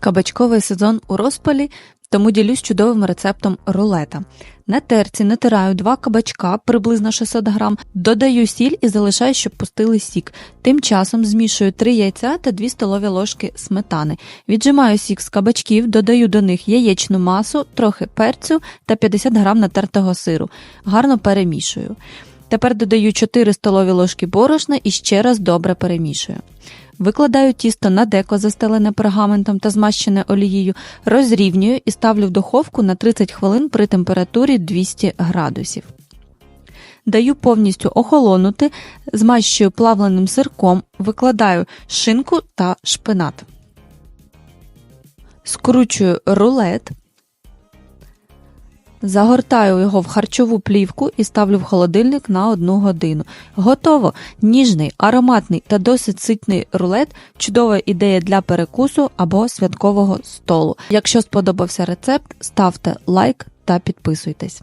Кабачковий сезон у розпалі, тому ділюсь чудовим рецептом рулета. На терці натираю два кабачка, приблизно 600 грам, додаю сіль і залишаю, щоб пустили сік. Тим часом змішую 3 яйця та 2 столові ложки сметани. Віджимаю сік з кабачків, додаю до них яєчну масу, трохи перцю та 50 грам натертого сиру. Гарно перемішую. Тепер додаю 4 столові ложки борошна і ще раз добре перемішую. Викладаю тісто на деко, застелене пергаментом та змащене олією, розрівнюю і ставлю в духовку на 30 хвилин при температурі 200 градусів. Даю повністю охолонути, змащую плавленим сирком, викладаю шинку та шпинат. Скручую рулет. Загортаю його в харчову плівку і ставлю в холодильник на 1 годину. Готово! Ніжний, ароматний та досить ситний рулет чудова ідея для перекусу або святкового столу. Якщо сподобався рецепт, ставте лайк та підписуйтесь.